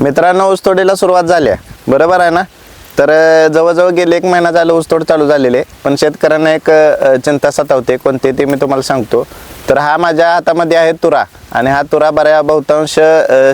मित्रांनो ऊसतोडीला सुरुवात झाली आहे. बरोबर आहे ना? तर जवळजवळ गेले एक महिना झालं ऊसतोड चालू झालेली आहे. पण शेतकऱ्यांना एक चिंता सतावते. कोणते ते मी तुम्हाला सांगतो. तर हा माझ्या हातामध्ये आहे तुरा. आणि हा तुरा बऱ्या बहुतांश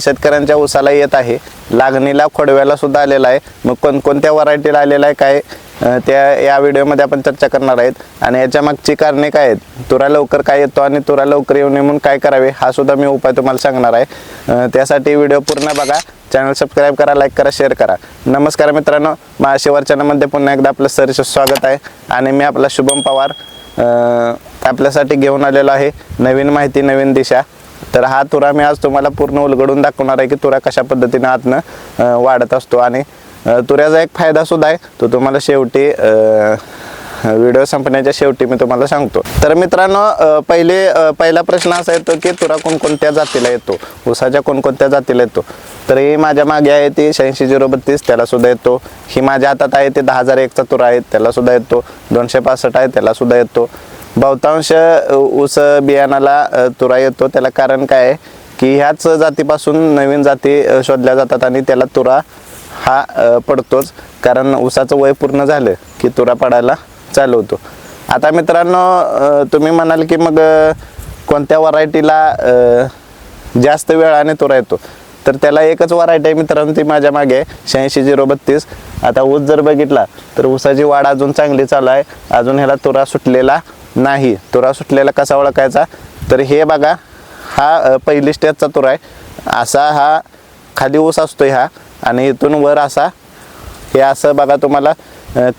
शेतकऱ्यांच्या ऊसाला येत आहे. लागणीला खोडव्याला सुद्धा आलेला आहे. मग कोणकोणत्या व्हरायटीला आलेला आहे? काय त्या या व्हिडिओमध्ये आपण चर्चा करणार आहेत. आणि याच्या मागची कारणे काय आहेत? तुरा लवकर काय येतो आणि तुरा लवकर येऊ नये म्हणून काय करावे? हा सुद्धा मी उपाय तुम्हाला सांगणार आहे. त्यासाठी व्हिडिओ पूर्ण बघा. चॅनल सबस्क्राईब करा लाईक करा शेअर करा. नमस्कार मित्रांनो. महाशिवार चॅनलमध्ये पुन्हा एकदा आपलं सरचं स्वागत आहे. आणि मी आपला शुभम पवार आपल्यासाठी घेऊन आलेलो आहे. नवीन माहिती नवीन दिशा. तर हा तुरा मी आज तुम्हाला पूर्ण उलगडून दाखवणार आहे की तुरा कशा पद्धतीनं आतनं वाढत असतो आणि तुऱ्याचा एक फायदा सुद्धा आहे. तो तुम्हाला शेवटी व्हिडिओ संपण्याच्या शेवटी मी तुम्हाला सांगतो. तर मित्रांनो पहिले पहिला प्रश्न असा येतो की तुरा कोणकोणत्या जातीला येतो? उसाच्या कोणकोणत्या जातीला येतो? तर ही माझ्या मागे आहे ती शहाऐंशी झिरो बत्तीस त्याला सुद्धा येतो. ही माझ्या हातात आहे ते दहा हजार एकचा तुरा आहे त्याला सुद्धा येतो. दोनशे पासष्ट आहे त्याला सुद्धा येतो. बहुतांश ऊस बियाणाला तुरा येतो. त्याला कारण काय आहे की ह्याच जातीपासून नवीन जाती शोधल्या जातात आणि त्याला तुरा हा पडतोच. कारण ऊसाचं वय पूर्ण झालं की तुरा पडायला चालू होतो. आता मित्रांनो तुम्ही म्हणाल की मग कोणत्या व्हरायटीला जास्त वेळाने तुरा येतो? तर त्याला एकच व्हरायटी आहे मित्रांनो ती माझ्या मागे शहाऐंशी झिरो बत्तीस. आता ऊस जर बघितला तर ऊसाची वाढ अजून चांगली चालू आहे. अजून ह्याला तुरा सुटलेला नाही. तुरा सुटलेला कसा ओळखायचा? तर हे बघा हा पहिली स्टेजचा तुरा आहे. असा हा खाली ऊस असतो हा. आणि इथून वर असा हे असं बघा तुम्हाला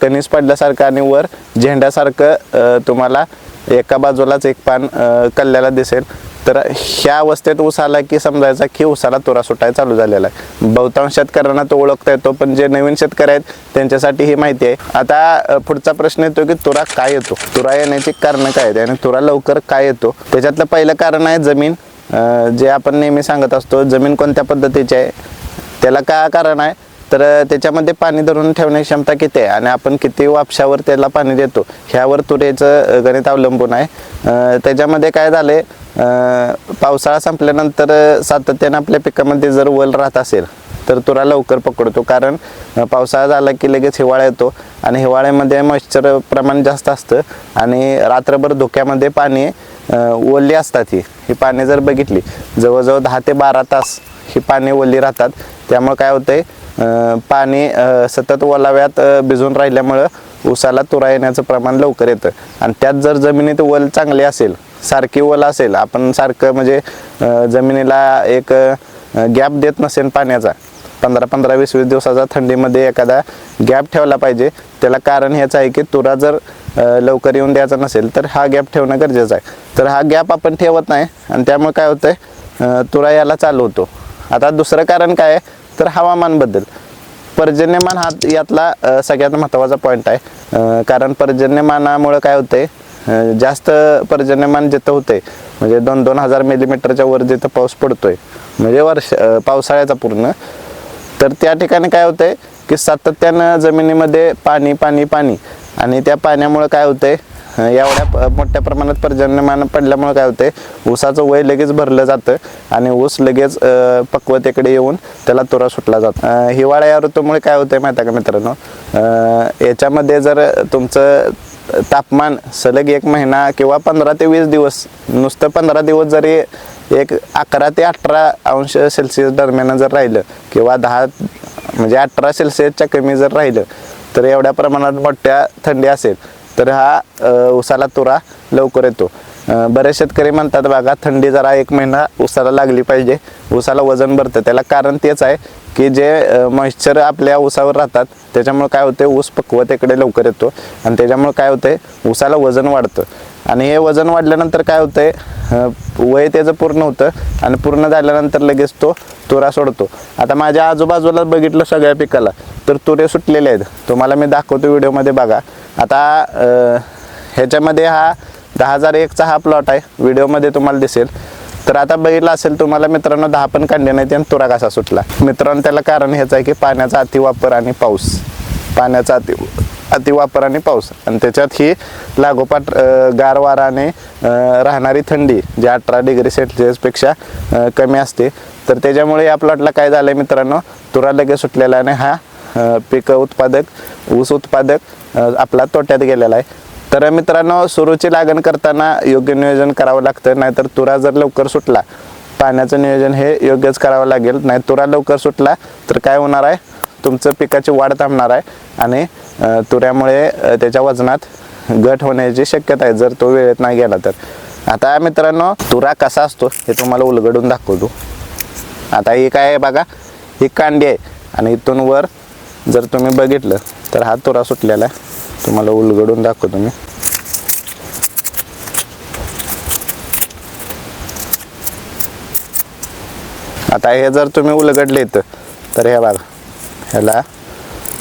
कणीस पडल्यासारखं आणि वर झेंड्यासारखं तुम्हाला एका बाजूलाच एक पान कल्ल्याला दिसेल. तर ह्या अवस्थेत ऊस आला की समजायचा की उसाला तुरा सुटाय चालू झालेला आहे. बहुतांश शेतकऱ्यांना तो ओळखता येतो पण जे नवीन शेतकरी आहेत त्यांच्यासाठी ही माहिती आहे. आता पुढचा प्रश्न येतो की तुरा काय येतो? तुरा येण्याची कारणं काय आहेत? आणि तुरा लवकर काय येतो? त्याच्यातलं पहिलं कारण आहे जमीन. जे आपण नेहमी सांगत असतो जमीन कोणत्या पद्धतीची आहे? त्याला काय कारण आहे? तर त्याच्यामध्ये पाणी धरून ठेवण्याची क्षमता किती आहे? आणि आपण किती वापशावर त्याला पाणी देतो? ह्यावर तुरेचं गणित अवलंबून आहे. त्याच्यामध्ये काय झाले पावसाळा संपल्यानंतर सातत्यानं आपल्या पिकामध्ये जर वल राहत असेल तर तुरा लवकर पकडतो. कारण पावसाळा झाला की लगेच हिवाळा येतो. आणि हिवाळ्यामध्ये मॉइश्चर प्रमाण जास्त असतं. आणि रात्रभर धुक्यामध्ये पाणी ओली असतात ही. ही पाणी जर बघितली जवळजवळ दहा ते बारा तास ही पाणी ओली राहतात. त्यामुळे काय होतंय पाणी सतत ओलाव्यात भिजून राहिल्यामुळं उसाला तुरा येण्याचं प्रमाण लवकर येतं. आणि त्यात जर जमिनीत वल चांगली असेल सारखी वल असेल आपण सारखं म्हणजे जमिनीला एक गॅप देत नसेल पाण्याचा पंधरा पंधरा वीस वीस दिवसाचा थंडीमध्ये एखादा गॅप ठेवला पाहिजे त्याला कारण ह्याचं आहे की तुरा जर लवकर येऊन द्यायचा नसेल तर हा गॅप ठेवणं गरजेचं आहे. तर हा गॅप आपण ठेवत नाही आणि त्यामुळे काय होतंय तुरा याला चालू होतो. आता दुसरं कारण काय आहे? तर हवामान बदल पर्जन्यमान हा यातला सगळ्यात महत्त्वाचा पॉईंट आहे. कारण पर्जन्यमानामुळं काय होते जास्त पर्जन्यमान जिथं होते म्हणजे दोन दोन हजार मिलीमीटरच्या वर जिथं पाऊस पडतोय म्हणजे वर्ष पावसाळ्याचा पूर्ण तर त्या ठिकाणी काय होतंय? की सातत्यानं जमिनीमध्ये पाणी पाणी पाणी आणि त्या पाण्यामुळं काय होतंय? एवढ्या मोठ्या प्रमाणात पर्जन्यमान पडल्यामुळे काय होते ऊसाचं वय लगेच भरलं जातं आणि ऊस लगेच पक्वतेकडे येऊन त्याला तुरा सुटला जातो. हिवाळा या ऋतूमुळे काय होतं माहिती आहे का मित्रांनो? याच्यामध्ये जर तुमचं तापमान सलग एक महिना किंवा पंधरा ते वीस दिवस नुसतं पंधरा दिवस जरी एक अकरा ते अठरा अंश सेल्सिअस दरम्यान जर राहिलं किंवा दहा म्हणजे अठरा सेल्सिअसच्या कमी जर राहिलं तर एवढ्या प्रमाणात मोठ्या थंडी असेल. तर हा उसाला तुरा लवकर येतो. बरेच शेतकरी म्हणतात बघा थंडी जरा एक महिना उसाला लागली पाहिजे. उसाला वजन भरतं. त्याला कारण तेच आहे की जे मॉइश्चर आपल्या ऊसावर राहतात त्याच्यामुळे काय होते ऊस पक्वतेकडे लवकर येतो. आणि त्याच्यामुळे काय होते ऊसाला वजन वाढतं. आणि हे वजन वाढल्यानंतर काय होतंय वय त्याचं पूर्ण होतं आणि पूर्ण झाल्यानंतर लगेच तो तुरा सोडतो. आता माझ्या आजूबाजूला बघितलं सगळ्या पिकाला तर तुरे सुटलेले आहेत. तुम्हाला मी दाखवतो व्हिडिओमध्ये बघा. आता ह्याच्यामध्ये हा दहा हजार एकचा हा प्लॉट आहे. व्हिडिओमध्ये तुम्हाला दिसेल. तर आता बघितलं असेल तुम्हाला मित्रांनो दहा पण कांडे नाही आणि तुरा कसा सुटला. मित्रांनो त्याला कारण हेच आहे की पाण्याचा अतिवापर आणि पाऊस. पाण्याचा अति अतिवापर आणि पाऊस. आणि त्याच्यात ही लागोपाठ गारवाराने राहणारी थंडी जी अठरा डिग्री सेल्सिअसपेक्षा कमी असते. तर त्याच्यामुळे या प्लॉटला काय झालं आहे मित्रांनो तुरा लगेच सुटलेला आणि हा पीक उत्पादक ऊस उत्पादक आपला तोट्यात गेलेला आहे. तर मित्रांनो सुरूची लागण करताना योग्य नियोजन करावं लागतं नाहीतर तुरा जर लवकर सुटला पाण्याचं नियोजन हे योग्यच करावं लागेल. नाही तुरा लवकर सुटला तर काय होणार आहे? तुमचं पिकाची वाढ थांबणार आहे आणि तुऱ्यामुळे त्याच्या वजनात घट होण्याची शक्यता आहे जर तो वेळेत नाही गेला तर. आता मित्रांनो तुरा कसा असतो हे तुम्हाला उलगडून दाखवतो. आता ही काय आहे बघा? ही कांडी आहे आणि इथून वर जर तुम्ही बघितलं तर हा तुरा सुटलेला आहे. तुम्हाला उलगडून दाखवतो मी. आता हे जर तुम्ही उलगडले तर हे बघा. ह्याला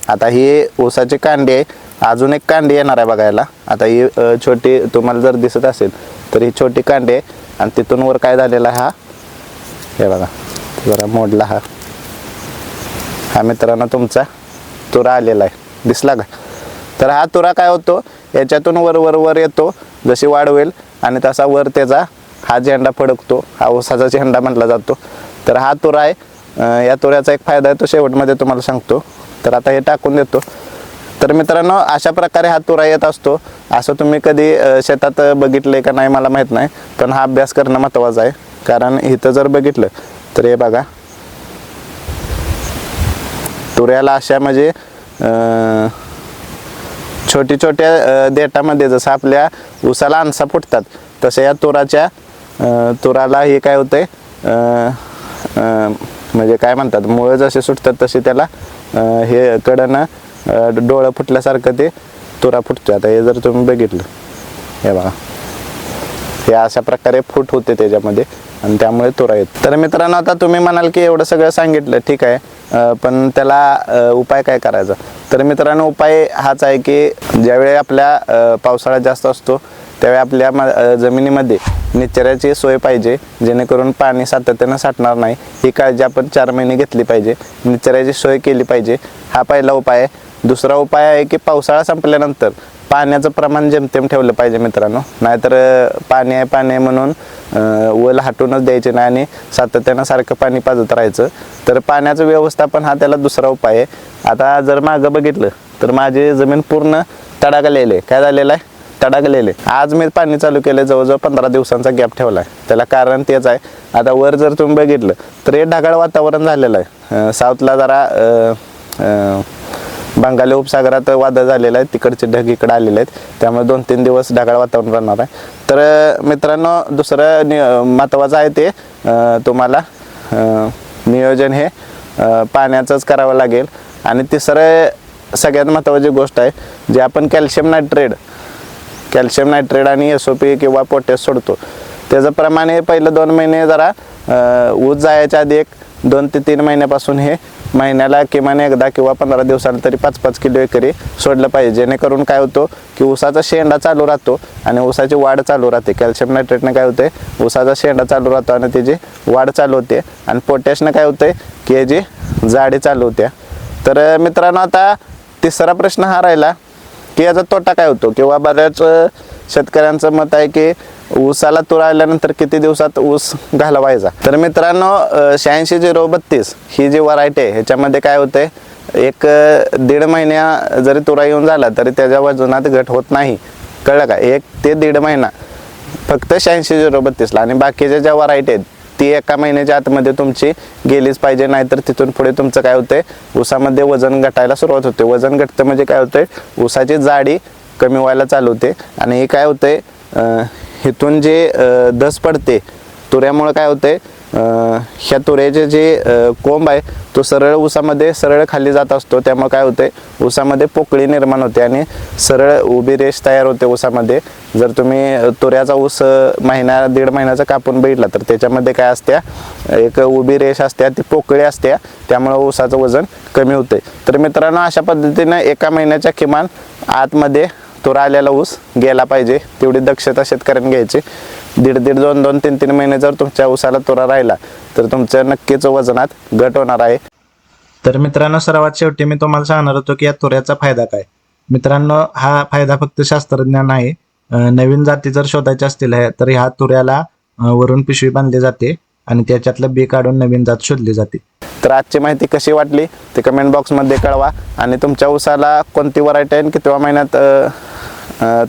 आता ही ऊसाची कांडी आहे. अजून एक कांडी येणार आहे बघायला. आता ही छोटी तुम्हाला जर दिसत असेल तर ही छोटी कांडी आहे. आणि तिथून वर काय झालेला हा? हे बघा. जरा मोडला हा. हा मित्रांनो तुमचा. तुरा आलेला आहे. दिसला का? तर हा तुरा काय होतो? याच्यातून वर वर वर येतो. जशी वाढवेल आणि तसा वर त्याचा हा झेंडा फडकतो. हा ऊसाचा झेंडा म्हटला जातो. तर हा तुरा आहे. या तुऱ्याचा एक फायदा आहे तो शेवटमध्ये तुम्हाला सांगतो. तर आता हे टाकून देतो. तर मित्रांनो अशा प्रकारे हा तुरा येत असतो. असं तुम्ही कधी शेतात बघितलंय का नाही मला माहीत नाही. पण हा अभ्यास करणं महत्त्वाचं आहे. कारण इथं जर बघितलं तर हे बघा. तुऱ्याला अशा म्हणजे छोट्या छोटी छोट्या अं, देठामध्ये जसं आपल्या उसाला आणसा फुटतात तसं या तुराच्या तुराला हे काय होतंय म्हणजे काय म्हणतात मुळं जसे सुटतात तसे त्याला हे कडनं डोळं फुटल्यासारखं ते तुरा फुटतो आता हे जर तुम्ही बघितलं हे बघा. हे अशा प्रकारे फूट होते त्याच्यामध्ये आणि त्यामुळे तुरा येत. तर मित्रांनो आता तुम्ही म्हणाल की एवढं सगळं सांगितलं ठीक आहे. पण त्याला उपाय काय करायचा? तर मित्रांनो उपाय हाच आहे की ज्यावेळी आपल्या पावसाळा जास्त असतो त्यावेळी आपल्या म- जमिनीमध्ये निचऱ्याची सोय पाहिजे जेणेकरून पाणी सातत्यानं साठणार नाही. ही काळजी आपण चार महिने घेतली पाहिजे. निचऱ्याची सोय केली पाहिजे. हा पहिला उपाय आहे. दुसरा उपाय आहे की पावसाळा संपल्यानंतर पाण्याचं प्रमाण जेमतेम ठेवलं पाहिजे मित्रांनो. नाहीतर पाणी आहे पाणी आहे म्हणून वल हाटूनच द्यायचे नाही आणि सातत्यानं सारखं पाणी पाजत राहायचं. तर पाण्याचं व्यवस्थापन हा त्याला दुसरा उपाय आहे. आता जर मागं बघितलं तर माझी जमीन पूर्ण तडागलेली आहे. काय झालेलं आहे? तडागलेले आज मी पाणी चालू केलं जवळजवळ पंधरा दिवसांचा गॅप ठेवला आहे त्याला कारण तेच आहे. आता वर जर तुम्ही बघितलं तर हे ढगाळ वातावरण झालेलं आहे. साऊथला जरा बंगाली उपसागरात वादळ झालेलं आहे तिकडचे ढग इकडे आलेले आहेत. त्यामुळे दोन तीन दिवस ढगाळ वातावरण राहणार आहे. तर मित्रांनो दुसरं नि महत्त्वाचं आहे ते तुम्हाला नियोजन हे पाण्याचंच करावं लागेल. आणि तिसरं सगळ्यात महत्त्वाची गोष्ट आहे जे आपण कॅल्शियम नायट्रेट कॅल्शियम नायट्रेट आणि एस ओ पी किंवा पोटॅश सोडतो. त्याचं प्रमाण हे पहिलं दोन महिने जरा ऊस जायच्या आधी एक दोन ते तीन महिन्यापासून हे महिन्याला किमान एकदा किंवा पंधरा दिवसाला तरी पाच पाच किलो एकरी सोडलं पाहिजे. जेणेकरून काय होतं की ऊसाचा शेंडा चालू राहतो आणि ऊसाची वाढ चालू राहते. कॅल्शियम नायट्रेटनं काय होते ऊसाचा शेंडा चालू राहतो आणि त्याची वाढ चालू होते. आणि पोटॅशनं काय होते की याची जाडी चालू होत्या तर मित्रांनो आता तिसरा प्रश्न हा राहिला की याचा तोटा काय होतो? किंवा बऱ्याच शेतकऱ्यांचं मत आहे की ऊसाला तुळाल्यानंतर किती दिवसात ऊस घालवायचा? तर मित्रांनो शहाऐंशी झिरो बत्तीस ही जी व्हरायटी आहे ह्याच्यामध्ये काय होते एक दीड महिन्या जरी तुरा येऊन झाला तरी त्याच्या वजनात घट होत नाही. कळलं का? एक ते दीड महिना. फक्त शहाऐंशी झिरो बत्तीसला. आणि बाकीच्या ज्या व्हरायटी आहेत ती एका महिन्याच्या आतमध्ये तुमची गेलीच पाहिजे नाहीतर तिथून पुढे तुमचं काय होते ऊसामध्ये वजन घटायला सुरुवात होते. वजन घटतं म्हणजे काय होते ऊसाची जाडी कमी व्हायला चालू होते. आणि हे काय होते इथून जे अं, दस पडते तुऱ्यामुळं काय होतंय ह्या तुऱ्याचे जे कोंब आहे तो सरळ ऊसामध्ये सरळ खाली जात असतो त्यामुळे काय होते ऊसामध्ये पोकळी निर्माण होते आणि सरळ उभी रेष तयार होते ऊसामध्ये. जर तुम्ही तुऱ्याचा ऊस महिना दीड महिन्याचा कापून बघितला तर त्याच्यामध्ये काय असत्या एक उभी रेष असत्या ती पोकळी असत्या त्यामुळे ऊसाचं वजन कमी होते तर मित्रांनो अशा पद्धतीनं एका महिन्याच्या किमान आतमध्ये तुरा आलेला ऊस गेला पाहिजे. तेवढी दक्षता शेतकऱ्यांनी घ्यायची. दीड दीड दोन दोन तीन तीन महिने जर तुमच्या ऊसाला तुरा राहिला तर तुमच्या नक्कीच वजनात घट होणार आहे. तर मित्रांनो सर्वात शेवटी मी तुम्हाला सांगणार होतो की या तुऱ्याचा फायदा काय? मित्रांनो हा फायदा फक्त शास्त्रज्ञान आहे नवीन जाती जर शोधायच्या असतील तर ह्या तुऱ्याला वरून पिशवी बांधली जाते आणि त्याच्यातलं बी काढून नवीन जात शोधली जाते. तर आजची माहिती कशी वाटली ते कमेंट बॉक्समध्ये कळवा. आणि तुमच्या उसाला कोणती व्हरायटी आहे आणि कितव्या महिन्यात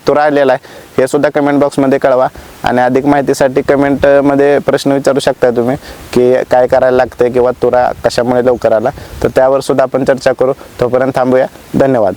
तुरा आलेला आहे हे सुद्धा कमेंट बॉक्समध्ये कळवा. आणि अधिक माहितीसाठी कमेंटमध्ये प्रश्न विचारू शकता तुम्ही की काय करायला लागते किंवा तुरा कशामुळे लवकर आला. तर त्यावर सुद्धा आपण चर्चा करू. तोपर्यंत थांबूया. धन्यवाद.